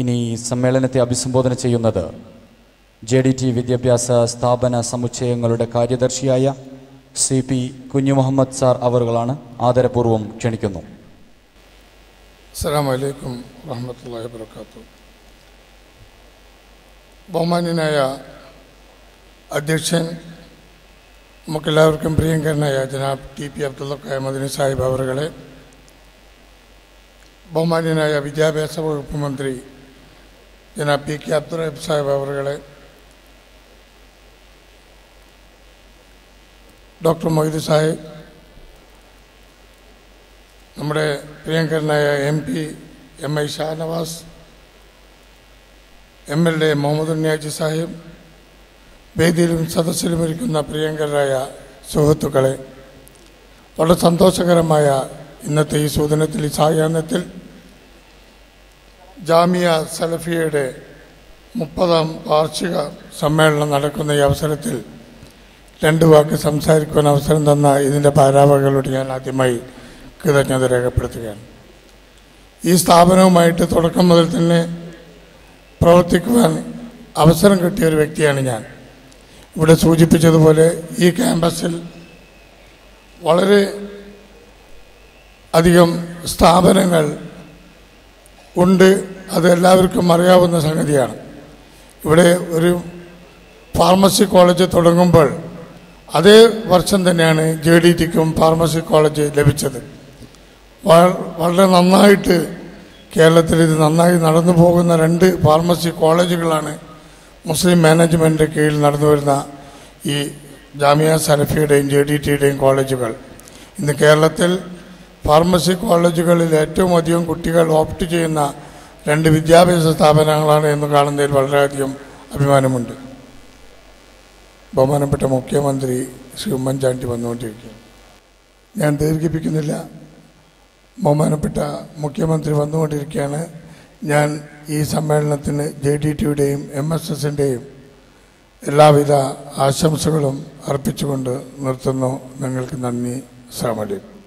ഇനി സമ്മേളനത്തെ അഭിസംബോധന ചെയ്യുന്നത് ജെ ഡി ടി വിദ്യാഭ്യാസ സ്ഥാപന സമുച്ചയങ്ങളുടെ കാര്യദർശിയായ സി പി കുഞ്ഞു മുഹമ്മദ് സാർ അവറുകളാണ് ആദരപൂർവം ക്ഷണിക്കുന്നു. അസ്സാം വലൈക്കും വാഹമത്തല്ലാ വാത്തു ബഹുമാന്യനായ അധ്യക്ഷൻ നമുക്കെല്ലാവർക്കും പ്രിയങ്കരനായ ജനാബ് ടി പി അബ്ദുള്ള അഹമ്മദിനി സാഹിബ് അവറുകളെ ബഹുമാന്യനായ വിദ്യാഭ്യാസ വകുപ്പ് മന്ത്രി ജനാബ് പി കെ അബ്ദുറഹിബ് സാഹിബ് അവറുകളെ ഡോക്ടർ മൊയ്തു സാഹിബ് നമ്മുടെ പ്രിയങ്കരനായ M P M I Shanavas M L A Muhammad Unniyaji sahib വേദിയിലും സദസ്സിലും ഇരിക്കുന്ന പ്രിയങ്കരായ സുഹൃത്തുക്കളെ വളരെ സന്തോഷകരമായ ഇന്നത്തെ ഈ സൂചനത്തിൽ ഈ സായാഹ്നത്തിൽ ജാമിയ സലഫിയയുടെ മുപ്പതാം വാർഷിക സമ്മേളനം നടക്കുന്ന ഈ അവസരത്തിൽ രണ്ട് വാക്ക് സംസാരിക്കുവാൻ അവസരം തന്ന ഇതിന്റെ ഭാരാവകളോട് ഞാൻ ആദ്യമായി കൃതജ്ഞത രേഖപ്പെടുത്തുകയാണ്. ഈ സ്ഥാപനവുമായിട്ട് തുടക്കം മുതൽ തന്നെ പ്രവർത്തിക്കുവാൻ അവസരം കിട്ടിയ ഒരു വ്യക്തിയാണ് ഞാൻ. ഇവിടെ സൂചിപ്പിച്ചതുപോലെ ഈ ക്യാമ്പസിൽ വളരെ അധികം സ്ഥാപനങ്ങൾ ഉണ്ട്. അത് എല്ലാവർക്കും അറിയാവുന്ന സംഗതിയാണ്. ഇവിടെ ഒരു ഫാർമസി കോളേജ് തുടങ്ങുമ്പോൾ അതേ വർഷം തന്നെയാണ് ജെ ഡി ടിക്കും ഫാർമസി കോളേജ് ലഭിച്ചത്. വളരെ നന്നായിട്ട് കേരളത്തിൽ ഇത് നന്നായി നടന്നു പോകുന്ന രണ്ട് ഫാർമസി കോളേജുകളാണ് മുസ്ലിം മാനേജ്മെന്റ് കീഴിൽ നടന്നു വരുന്ന ഈ ജാമിയ സലഫിയുടെയും ജെ ഡി ടിയുടെയും കോളേജുകൾ. ഇന്ന് കേരളത്തിൽ ഫാർമസി കോളേജുകളിൽ ഏറ്റവും അധികം കുട്ടികൾ ഓപ്റ്റ് ചെയ്യുന്ന രണ്ട് വിദ്യാഭ്യാസ സ്ഥാപനങ്ങളാണ് എന്ന് കാണുന്നതിൽ വളരെയധികം അഭിമാനമുണ്ട്. ബഹുമാനപ്പെട്ട മുഖ്യമന്ത്രി ശ്രീ ഉമ്മൻചാണ്ടി വന്നുകൊണ്ടിരിക്കുകയാണ്. ഞാൻ ദീർഘിപ്പിക്കുന്നില്ല. ബഹുമാനപ്പെട്ട മുഖ്യമന്ത്രി വന്നുകൊണ്ടിരിക്കുകയാണ്. ഞാൻ ഈ സമ്മേളനത്തിന് ജെ ഡി ടിയുടെയും എം എസ് എസിന്റെയും എല്ലാവിധ ആശംസകളും അർപ്പിച്ചുകൊണ്ട് നിർത്തുന്നു. നിങ്ങൾക്ക് നന്ദി വലൈക്കും